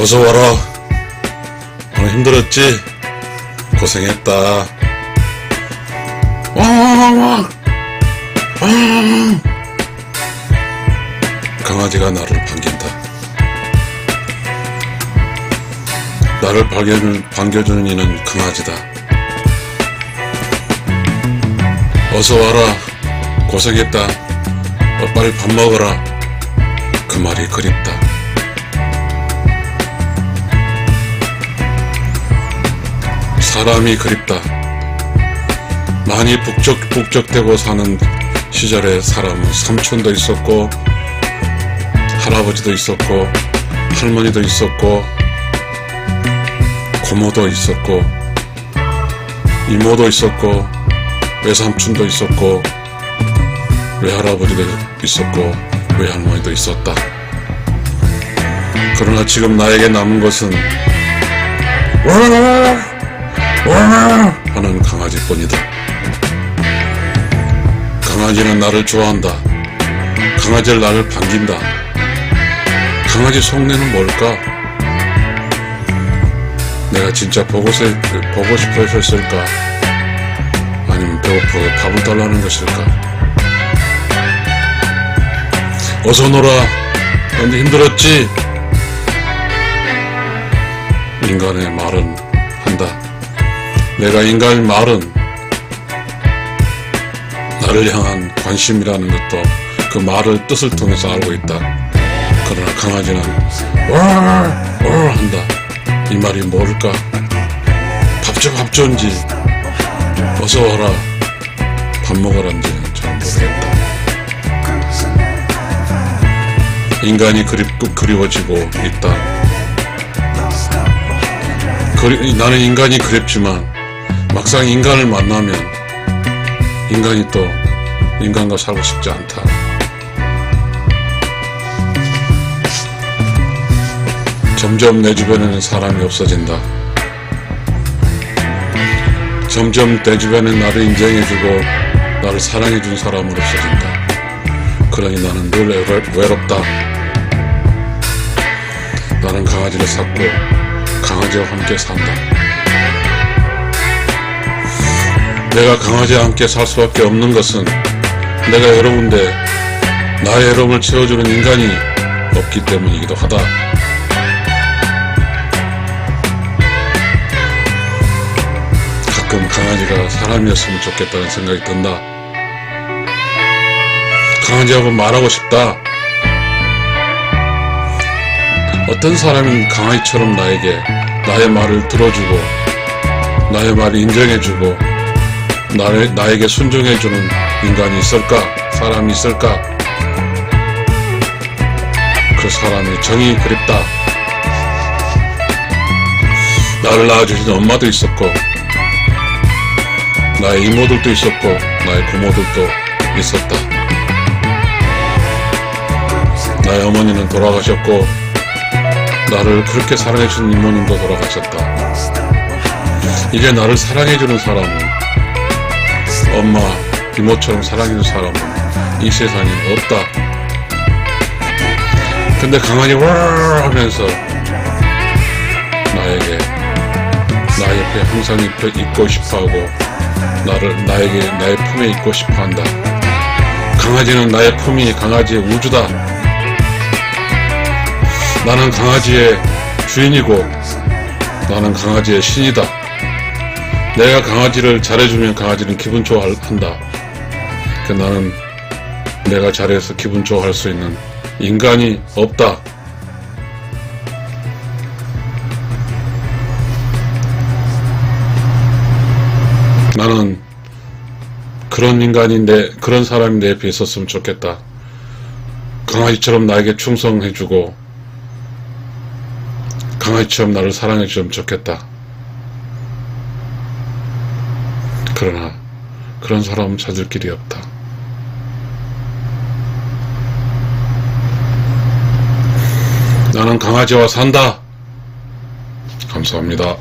어서 와라. 오늘 힘들었지? 고생했다. 왕왕왕왕. 왕. 강아지가 나를 반긴다. 나를 반겨, 반겨주는 이는 강아지다. 어서 와라. 고생했다. 어, 빨리 밥 먹어라. 그 말이 그립다. 사람이 그립다. 많이 북적북적대고 사는 시절에 사람은 삼촌도 있었고, 할아버지도 있었고, 할머니도 있었고, 고모도 있었고, 이모도 있었고, 외삼촌도 있었고, 외할아버지도 있었고, 외할머니도 있었다. 그러나 지금 나에게 남은 것은, 하는 강아지뿐이다. 강아지는 나를 좋아한다. 강아지를 나를 반긴다. 강아지 속내는 뭘까? 내가 진짜 보고, 세, 보고 싶어 했을까? 아니면 배고프고 밥을 달라는 것일까? 어서 놀아. 근데 힘들었지? 인간의 말은 한다. 내가 인간의 말은 나를 향한 관심이라는 것도 그 말을 뜻을 통해서 알고 있다. 그러나 강아지는 월 한다. 이 말이 뭘까? 밥줘 밥줘인지 어서 와라 밥 먹으란지는 잘 모르겠다. 인간이 그립고 그리워지고 있다. 그리- 나는 인간이 그립지만 막상 인간을 만나면 인간이 또 인간과 살고 싶지 않다. 점점 내 주변에는 사람이 없어진다. 점점 내 주변에 나를 인정해주고 나를 사랑해준 사람은 없어진다. 그러니 나는 늘 외롭- 외롭다. 나는 강아지를 샀고 강아지와 함께 산다. 내가 강아지와 함께 살 수밖에 없는 것은 내가 여러분데 나의 외로움을 채워주는 인간이 없기 때문이기도 하다. 가끔 강아지가 사람이었으면 좋겠다는 생각이 든다. 강아지하고 말하고 싶다. 어떤 사람은 강아지처럼 나에게 나의 말을 들어주고 나의 말을 인정해주고 나를, 나에게 순종해주는 인간이 있을까? 사람이 있을까? 그 사람의 정이 그립다. 나를 낳아주신 엄마도 있었고 나의 이모들도 있었고 나의 고모들도 있었다. 나의 어머니는 돌아가셨고 나를 그렇게 사랑해주는 이모님도 돌아가셨다. 이제 나를 사랑해주는 사람은 엄마, 이모처럼 사랑해주는 사람은 이 세상에 없다. 근데 강아지 월 하면서 나에게 나 옆에 항상 있- 있고 싶어하고 나를 나에게 나의 품에 있고 싶어한다. 강아지는 나의 품이 강아지의 우주다. 나는 강아지의 주인이고 나는 강아지의 신이다. 내가 강아지를 잘해주면 강아지는 기분 좋아한다. 그 나는 내가 잘해서 기분 좋아할 수 있는 인간이 없다. 나는 그런 인간이 내, 그런 사람이 내 옆에 있었으면 좋겠다. 강아지처럼 나에게 충성해주고, 강아지처럼 나를 사랑해주면 좋겠다. 그러나, 그런 사람은 찾을 길이 없다. 나는 강아지와 산다. 감사합니다.